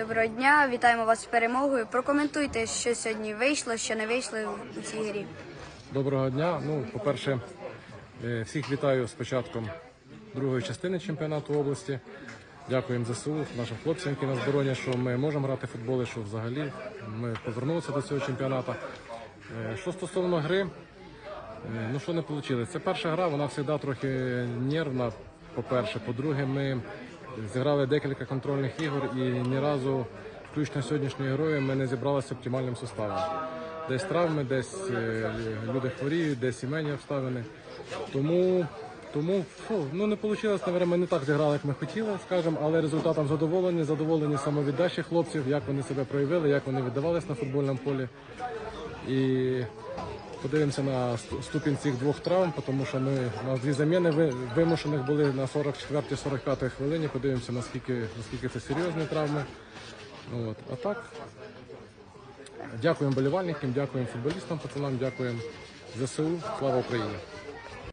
Доброго дня, вітаємо вас з перемогою. Прокоментуйте, що сьогодні вийшло, що не вийшло у цій грі. Доброго дня. Ну, по-перше, е, всіх вітаю з початком другої частини чемпіонату області. Дякуємо ЗСУ, нашим хлопцям, які нас боронять, що ми можемо грати в футбол, і що взагалі ми повернулися до цього чемпіонату. Е, Що стосовно гри, е, ну що не вийшло? Це перша гра, вона завжди трохи нервна. По-перше, по-друге, ми зіграли декілька контрольних ігор і ні разу, включно з сьогоднішньою грою, ми не зібралися оптимальним составом. Десь травми, десь е, люди хворіють, десь сімейні обставини. Тому, тому фу, ну не вийшло, наверное, ми не так зіграли, як ми хотіли, скажемо, але результатом задоволені, задоволені самовіддачі хлопців, як вони себе проявили, як вони віддавались на футбольному полі. І подивимося на ступінь цих двох травм, тому що ми у нас дві заміни ви- вимушених були на 44-45 хвилині. Подивимося, наскільки, наскільки це серйозні травми. От. А так, дякуємо болівальникам, дякуємо футболістам, пацанам, дякуємо ЗСУ. Слава Україні!